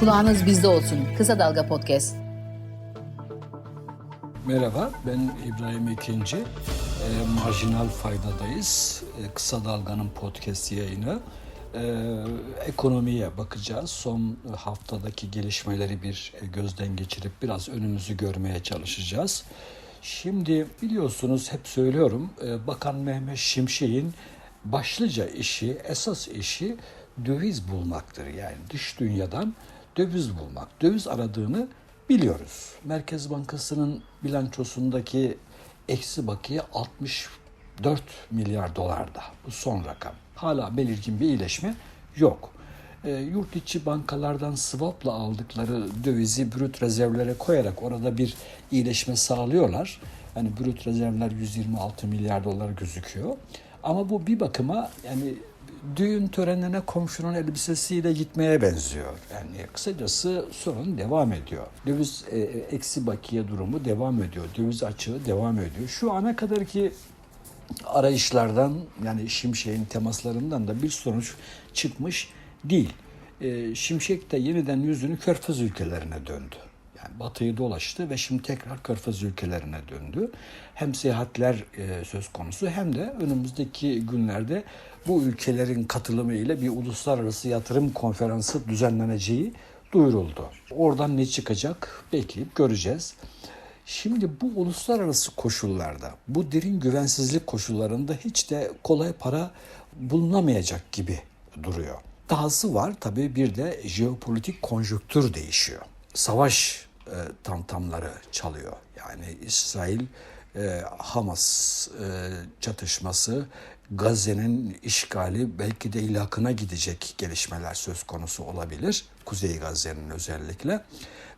Kulağınız bizde olsun. Kısa Dalga Podcast. Merhaba, ben İbrahim Ekinci. E, Marjinal Fayda'dayız. E, Kısa Dalga'nın podcast yayını. E, ekonomiye bakacağız. Son haftadaki gelişmeleri bir gözden geçirip biraz önümüzü görmeye çalışacağız. Şimdi biliyorsunuz hep söylüyorum e, Bakan Mehmet Şimşek'in başlıca işi, esas işi döviz bulmaktır. Yani dış dünyadan döviz bulmak. Döviz aradığını biliyoruz. Merkez Bankası'nın bilançosundaki eksi bakiye 64 milyar dolarda. Bu son rakam. Hala belirgin bir iyileşme yok. E, yurt içi bankalardan swapla aldıkları dövizi brüt rezervlere koyarak orada bir iyileşme sağlıyorlar. Yani brüt rezervler 126 milyar dolar gözüküyor. Ama bu bir bakıma yani düğün törenine komşunun elbisesiyle gitmeye benziyor. Yani kısacası sorun devam ediyor. Döviz e, eksi bakiye durumu devam ediyor. Döviz açığı devam ediyor. Şu ana kadar ki arayışlardan yani Şimşek'in temaslarından da bir sonuç çıkmış değil. E, Şimşek de yeniden yüzünü Körfez ülkelerine döndü. Batıyı dolaştı ve şimdi tekrar Körfez ülkelerine döndü. Hem seyahatler e, söz konusu hem de önümüzdeki günlerde bu ülkelerin katılımı ile bir uluslararası yatırım konferansı düzenleneceği duyuruldu. Oradan ne çıkacak bekleyip göreceğiz. Şimdi bu uluslararası koşullarda, bu derin güvensizlik koşullarında hiç de kolay para bulunamayacak gibi duruyor. Dahası var tabii bir de jeopolitik konjonktür değişiyor. Savaş e, tamtamları çalıyor. Yani İsrail e, Hamas e, çatışması, Gazze'nin işgali belki de ilhakına gidecek gelişmeler söz konusu olabilir. Kuzey Gazze'nin özellikle.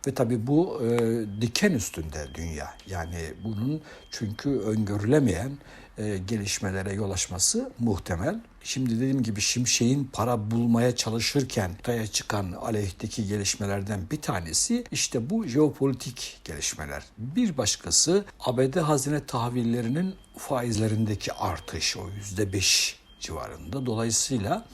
Ve tabii bu e, diken üstünde dünya. Yani bunun çünkü öngörülemeyen e, gelişmelere yol açması muhtemel. Şimdi dediğim gibi Şimşek'in para bulmaya çalışırken ortaya çıkan aleyhteki gelişmelerden bir tanesi işte bu jeopolitik gelişmeler. Bir başkası ABD hazine tahvillerinin faizlerindeki artış o yüzde beş civarında. Dolayısıyla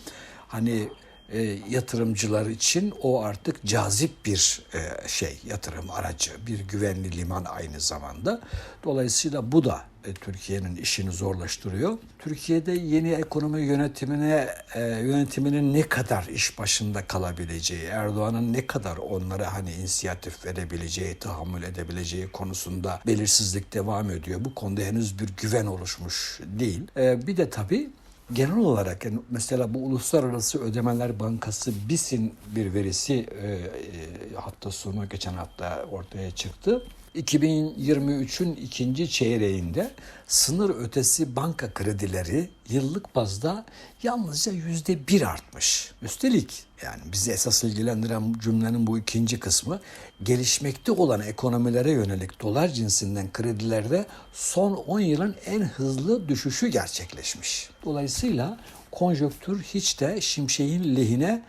hani e, yatırımcılar için o artık cazip bir e, şey yatırım aracı, bir güvenli liman aynı zamanda. Dolayısıyla bu da e, Türkiye'nin işini zorlaştırıyor. Türkiye'de yeni ekonomi yönetimine e, yönetiminin ne kadar iş başında kalabileceği, Erdoğan'ın ne kadar onlara hani inisiyatif verebileceği, tahammül edebileceği konusunda belirsizlik devam ediyor. Bu konuda henüz bir güven oluşmuş değil. E, bir de tabii genel olarak mesela bu Uluslararası Ödemeler Bankası BİS'in bir verisi e, e, sonu geçen hafta ortaya çıktı. 2023'ün ikinci çeyreğinde sınır ötesi banka kredileri yıllık bazda yalnızca yüzde bir artmış. Üstelik yani bizi esas ilgilendiren cümlenin bu ikinci kısmı gelişmekte olan ekonomilere yönelik dolar cinsinden kredilerde son 10 yılın en hızlı düşüşü gerçekleşmiş. Dolayısıyla konjöktür hiç de şimşeğin lehine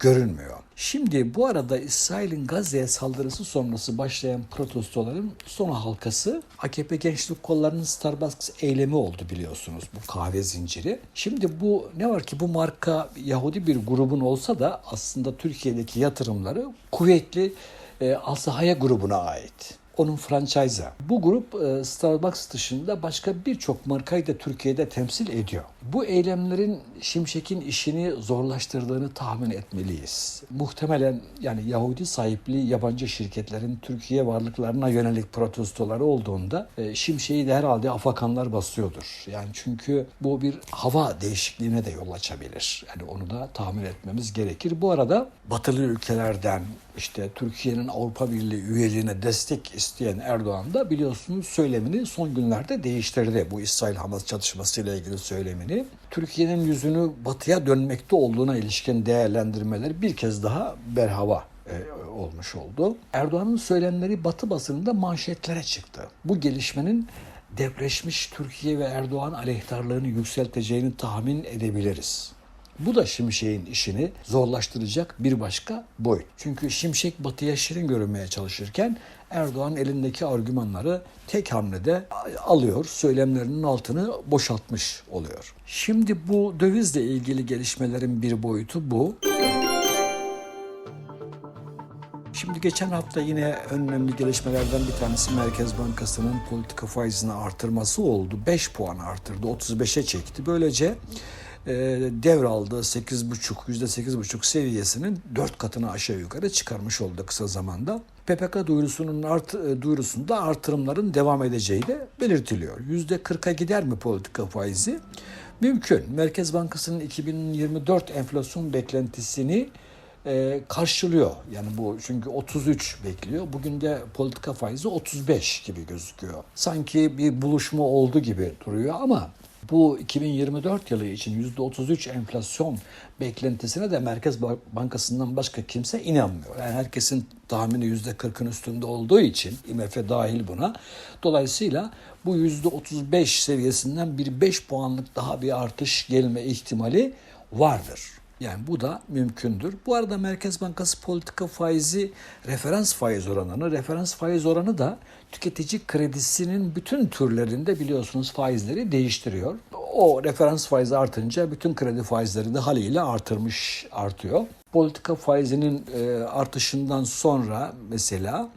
görünmüyor. Şimdi bu arada İsrail'in Gazze'ye saldırısı sonrası başlayan protestoların son halkası AKP Gençlik Kolları'nın Starbucks eylemi oldu biliyorsunuz bu kahve zinciri. Şimdi bu ne var ki bu marka Yahudi bir grubun olsa da aslında Türkiye'deki yatırımları kuvvetli e, Al-Sahaya grubuna ait onun franchise'ı. Bu grup e, Starbucks dışında başka birçok markayı da Türkiye'de temsil ediyor. Bu eylemlerin Şimşek'in işini zorlaştırdığını tahmin etmeliyiz. Muhtemelen yani Yahudi sahipli yabancı şirketlerin Türkiye varlıklarına yönelik protestoları olduğunda e, Şimşek'i de herhalde afakanlar basıyordur. Yani çünkü bu bir hava değişikliğine de yol açabilir. Yani onu da tahmin etmemiz gerekir. Bu arada batılı ülkelerden işte Türkiye'nin Avrupa Birliği üyeliğine destek isteyen Erdoğan da biliyorsunuz söylemini son günlerde değiştirdi. Bu İsrail-Hamas çatışmasıyla ilgili söylemini. Türkiye'nin yüzünü batıya dönmekte olduğuna ilişkin değerlendirmeleri bir kez daha berhava e, olmuş oldu. Erdoğan'ın söylemleri Batı basınında manşetlere çıktı. Bu gelişmenin depreşmiş Türkiye ve Erdoğan aleyhtarlığını yükselteceğini tahmin edebiliriz. Bu da Şimşek'in işini zorlaştıracak bir başka boyut. Çünkü Şimşek batıya şirin görünmeye çalışırken Erdoğan elindeki argümanları tek hamlede alıyor, söylemlerinin altını boşaltmış oluyor. Şimdi bu dövizle ilgili gelişmelerin bir boyutu bu. Şimdi geçen hafta yine önemli gelişmelerden bir tanesi Merkez Bankası'nın politika faizini artırması oldu. 5 puan artırdı, 35'e çekti. Böylece devraldığı 8,5, %8,5 seviyesinin 4 katını aşağı yukarı çıkarmış oldu kısa zamanda. PPK duyurusunun art, e, duyurusunda artırımların devam edeceği de belirtiliyor. %40'a gider mi politika faizi? Mümkün. Merkez Bankası'nın 2024 enflasyon beklentisini e, karşılıyor. Yani bu çünkü 33 bekliyor. Bugün de politika faizi 35 gibi gözüküyor. Sanki bir buluşma oldu gibi duruyor ama bu 2024 yılı için %33 enflasyon beklentisine de Merkez Bankası'ndan başka kimse inanmıyor. Yani herkesin tahmini %40'ın üstünde olduğu için IMF dahil buna. Dolayısıyla bu %35 seviyesinden bir 5 puanlık daha bir artış gelme ihtimali vardır. Yani bu da mümkündür. Bu arada Merkez Bankası politika faizi referans faiz oranını, referans faiz oranı da tüketici kredisinin bütün türlerinde biliyorsunuz faizleri değiştiriyor. O referans faizi artınca bütün kredi faizleri de haliyle artırmış, artıyor. Politika faizinin e, artışından sonra mesela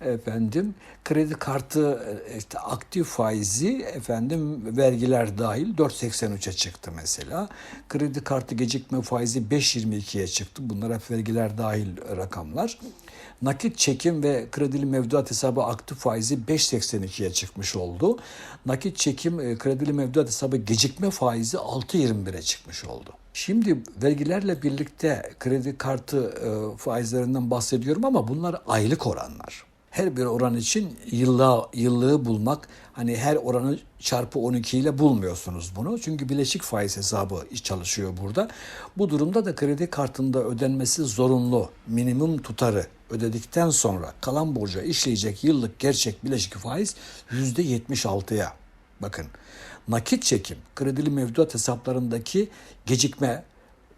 efendim kredi kartı işte aktif faizi efendim vergiler dahil 4.83'e çıktı mesela. Kredi kartı gecikme faizi 5.22'ye çıktı. Bunlar hep vergiler dahil rakamlar. Nakit çekim ve kredili mevduat hesabı aktif faizi 5.82'ye çıkmış oldu. Nakit çekim kredili mevduat hesabı gecikme faizi 6.21'e çıkmış oldu. Şimdi vergilerle birlikte kredi kartı faizlerinden bahsediyorum ama bunlar aylık oranlar her bir oran için yıllığı, yıllığı bulmak hani her oranı çarpı 12 ile bulmuyorsunuz bunu. Çünkü bileşik faiz hesabı çalışıyor burada. Bu durumda da kredi kartında ödenmesi zorunlu minimum tutarı ödedikten sonra kalan borca işleyecek yıllık gerçek bileşik faiz %76'ya. Bakın nakit çekim kredili mevduat hesaplarındaki gecikme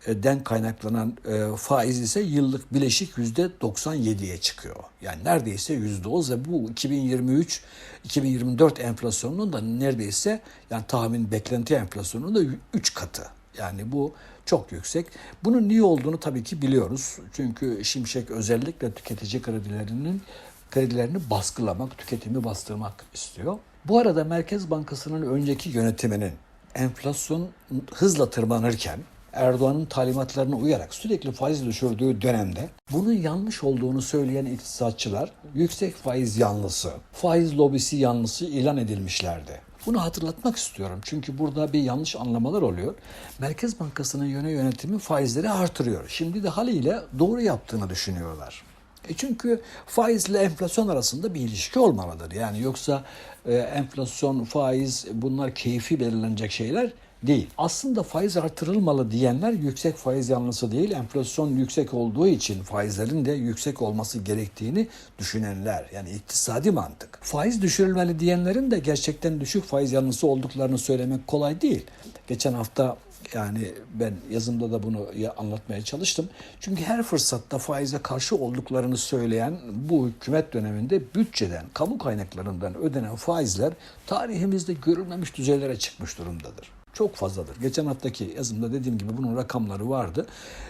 den kaynaklanan e, faiz ise yıllık bileşik yüzde 97'ye çıkıyor. Yani neredeyse yüzde o ve bu 2023-2024 enflasyonunun da neredeyse yani tahmin beklenti enflasyonunun da 3 katı. Yani bu çok yüksek. Bunun niye olduğunu tabii ki biliyoruz. Çünkü Şimşek özellikle tüketici kredilerinin kredilerini baskılamak, tüketimi bastırmak istiyor. Bu arada Merkez Bankası'nın önceki yönetiminin enflasyon hızla tırmanırken Erdoğan'ın talimatlarına uyarak sürekli faiz düşürdüğü dönemde bunun yanlış olduğunu söyleyen iktisatçılar yüksek faiz yanlısı, faiz lobisi yanlısı ilan edilmişlerdi. Bunu hatırlatmak istiyorum çünkü burada bir yanlış anlamalar oluyor. Merkez Bankası'nın yöne yönetimi faizleri artırıyor. Şimdi de haliyle doğru yaptığını düşünüyorlar. E çünkü faizle enflasyon arasında bir ilişki olmalıdır. Yani yoksa e, enflasyon, faiz bunlar keyfi belirlenecek şeyler değil. Aslında faiz artırılmalı diyenler yüksek faiz yanlısı değil, enflasyon yüksek olduğu için faizlerin de yüksek olması gerektiğini düşünenler. Yani iktisadi mantık. Faiz düşürülmeli diyenlerin de gerçekten düşük faiz yanlısı olduklarını söylemek kolay değil. Geçen hafta yani ben yazımda da bunu anlatmaya çalıştım. Çünkü her fırsatta faize karşı olduklarını söyleyen bu hükümet döneminde bütçeden, kamu kaynaklarından ödenen faizler tarihimizde görülmemiş düzeylere çıkmış durumdadır çok fazladır. Geçen haftaki yazımda dediğim gibi bunun rakamları vardı.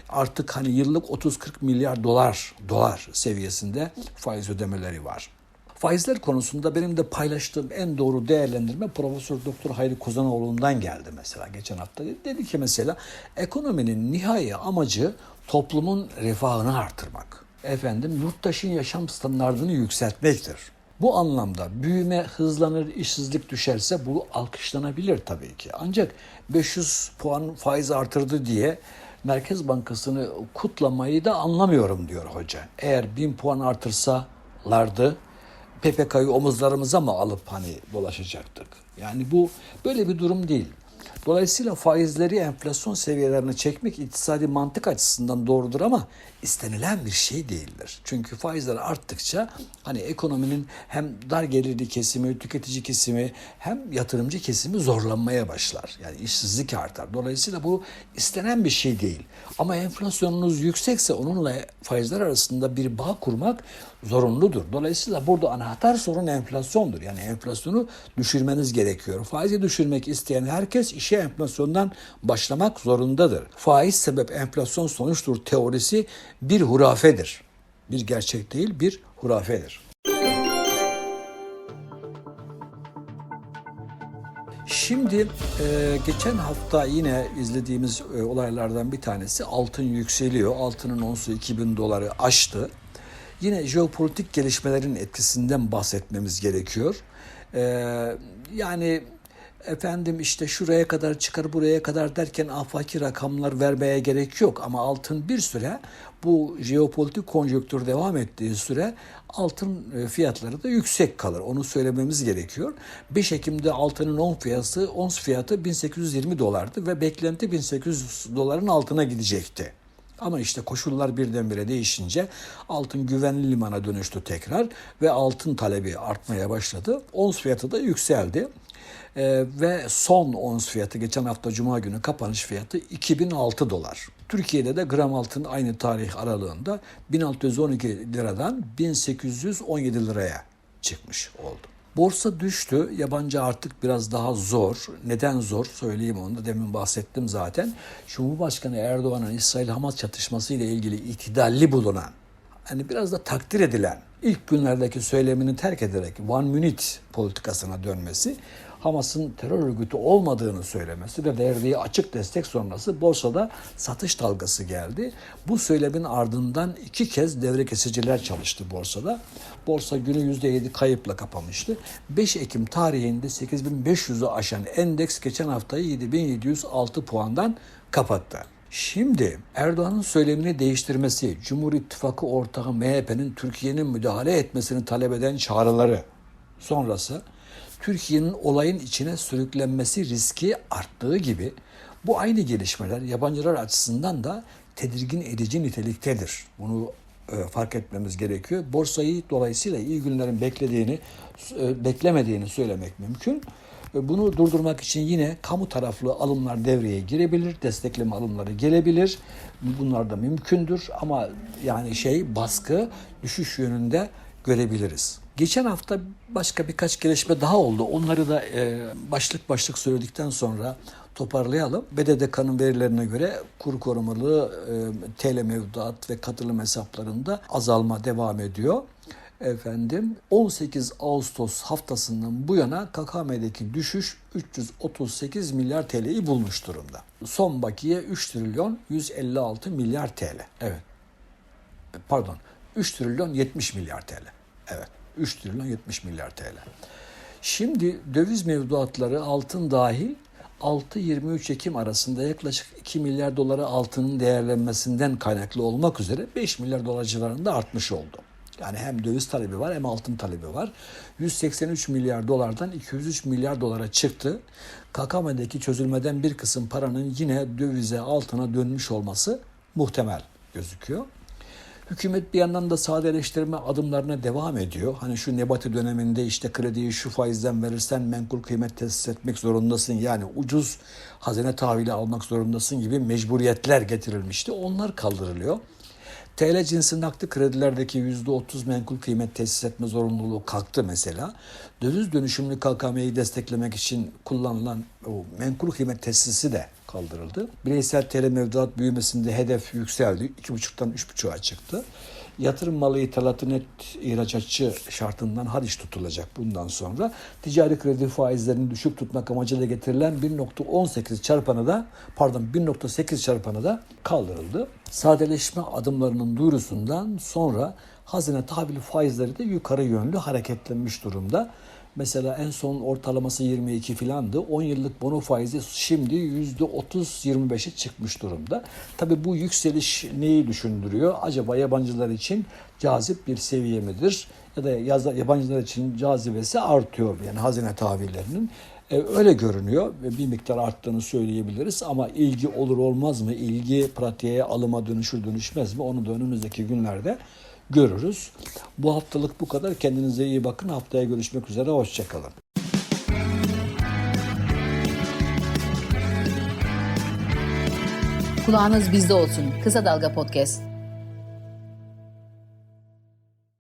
Artık hani yıllık 30-40 milyar dolar dolar seviyesinde faiz ödemeleri var. Faizler konusunda benim de paylaştığım en doğru değerlendirme Profesör Doktor Hayri Kozanoğlu'ndan geldi mesela geçen hafta. Dedi ki mesela ekonominin nihai amacı toplumun refahını artırmak. Efendim yurttaşın yaşam standartını yükseltmektir. Bu anlamda büyüme hızlanır, işsizlik düşerse bu alkışlanabilir tabii ki. Ancak 500 puan faiz artırdı diye Merkez Bankası'nı kutlamayı da anlamıyorum diyor hoca. Eğer 1000 puan artırsalardı PPK'yı omuzlarımıza mı alıp hani dolaşacaktık? Yani bu böyle bir durum değil. Dolayısıyla faizleri enflasyon seviyelerine çekmek iktisadi mantık açısından doğrudur ama istenilen bir şey değildir. Çünkü faizler arttıkça hani ekonominin hem dar gelirli kesimi, tüketici kesimi hem yatırımcı kesimi zorlanmaya başlar. Yani işsizlik artar. Dolayısıyla bu istenen bir şey değil. Ama enflasyonunuz yüksekse onunla faizler arasında bir bağ kurmak zorunludur. Dolayısıyla burada anahtar sorun enflasyondur. Yani enflasyonu düşürmeniz gerekiyor. Faizi düşürmek isteyen herkes işe enflasyondan başlamak zorundadır. Faiz sebep enflasyon sonuçtur teorisi bir hurafedir. Bir gerçek değil, bir hurafedir. Şimdi e, geçen hafta yine izlediğimiz e, olaylardan bir tanesi altın yükseliyor. Altının onsu 2000 doları aştı. Yine jeopolitik gelişmelerin etkisinden bahsetmemiz gerekiyor. E, yani efendim işte şuraya kadar çıkar buraya kadar derken afaki rakamlar vermeye gerek yok. Ama altın bir süre bu jeopolitik konjonktür devam ettiği süre altın e, fiyatları da yüksek kalır. Onu söylememiz gerekiyor. 5 Ekim'de altının 10 fiyatı, ons fiyatı 1820 dolardı ve beklenti 1800 doların altına gidecekti. Ama işte koşullar birdenbire değişince altın güvenli limana dönüştü tekrar ve altın talebi artmaya başladı. Ons fiyatı da yükseldi. Ee, ve son ons fiyatı geçen hafta Cuma günü kapanış fiyatı 2006 dolar. Türkiye'de de gram altın aynı tarih aralığında 1612 liradan 1817 liraya çıkmış oldu. Borsa düştü. Yabancı artık biraz daha zor. Neden zor? Söyleyeyim onu da demin bahsettim zaten. Cumhurbaşkanı Erdoğan'ın İsrail-Hamas çatışması ile ilgili itidalli bulunan, hani biraz da takdir edilen ilk günlerdeki söylemini terk ederek one minute politikasına dönmesi Hamas'ın terör örgütü olmadığını söylemesi ve verdiği açık destek sonrası borsada satış dalgası geldi. Bu söylemin ardından iki kez devre kesiciler çalıştı borsada. Borsa günü %7 kayıpla kapamıştı. 5 Ekim tarihinde 8500'ü aşan endeks geçen haftayı 7706 puandan kapattı. Şimdi Erdoğan'ın söylemini değiştirmesi, Cumhur İttifakı ortağı MHP'nin Türkiye'nin müdahale etmesini talep eden çağrıları sonrası Türkiye'nin olayın içine sürüklenmesi riski arttığı gibi bu aynı gelişmeler yabancılar açısından da tedirgin edici niteliktedir. Bunu e, fark etmemiz gerekiyor. Borsayı dolayısıyla iyi günlerin beklediğini, e, beklemediğini söylemek mümkün. E, Bunu durdurmak için yine kamu taraflı alımlar devreye girebilir, destekleme alımları gelebilir. Bunlar da mümkündür ama yani şey baskı düşüş yönünde görebiliriz. Geçen hafta başka birkaç gelişme daha oldu. Onları da e, başlık başlık söyledikten sonra toparlayalım. BDDK'nın verilerine göre kur korumalı e, TL mevduat ve katılım hesaplarında azalma devam ediyor. Efendim 18 Ağustos haftasından bu yana KKM'deki düşüş 338 milyar TL'yi bulmuş durumda. Son bakiye 3 trilyon 156 milyar TL. Evet. Pardon 3 trilyon 70 milyar TL. Evet. 3 trilyon 70 milyar TL. Şimdi döviz mevduatları altın dahil 6-23 Ekim arasında yaklaşık 2 milyar dolara altının değerlenmesinden kaynaklı olmak üzere 5 milyar dolar civarında artmış oldu. Yani hem döviz talebi var hem altın talebi var. 183 milyar dolardan 203 milyar dolara çıktı. KKM'deki çözülmeden bir kısım paranın yine dövize altına dönmüş olması muhtemel gözüküyor. Hükümet bir yandan da sadeleştirme adımlarına devam ediyor. Hani şu Nebati döneminde işte krediyi şu faizden verirsen menkul kıymet tesis etmek zorundasın. Yani ucuz hazine tahvili almak zorundasın gibi mecburiyetler getirilmişti. Onlar kaldırılıyor. TL cinsi nakdi kredilerdeki %30 menkul kıymet tesis etme zorunluluğu kalktı mesela. Döviz dönüşümlü KKM'yi desteklemek için kullanılan o menkul kıymet tesisi de kaldırıldı. Bireysel TL mevduat büyümesinde hedef yükseldi. 2,5'tan 3,5'a çıktı. Yatırım malı ithalatı net ihracatçı şartından hariç tutulacak bundan sonra. Ticari kredi faizlerini düşük tutmak amacıyla getirilen 1.18 çarpanı da pardon 1.8 çarpanı da kaldırıldı. Sadeleşme adımlarının duyurusundan sonra hazine tahvili faizleri de yukarı yönlü hareketlenmiş durumda. Mesela en son ortalaması 22 filandı. 10 yıllık bono faizi şimdi %30-25'e çıkmış durumda. Tabii bu yükseliş neyi düşündürüyor? Acaba yabancılar için cazip bir seviye midir? Ya da yabancılar için cazibesi artıyor yani hazine tahvillerinin. Ee, öyle görünüyor ve bir miktar arttığını söyleyebiliriz ama ilgi olur olmaz mı? İlgi pratiğe alıma dönüşür dönüşmez mi? Onu da önümüzdeki günlerde görürüz. Bu haftalık bu kadar. Kendinize iyi bakın. Haftaya görüşmek üzere. Hoşçakalın. Kulağınız bizde olsun. Kısa Dalga Podcast.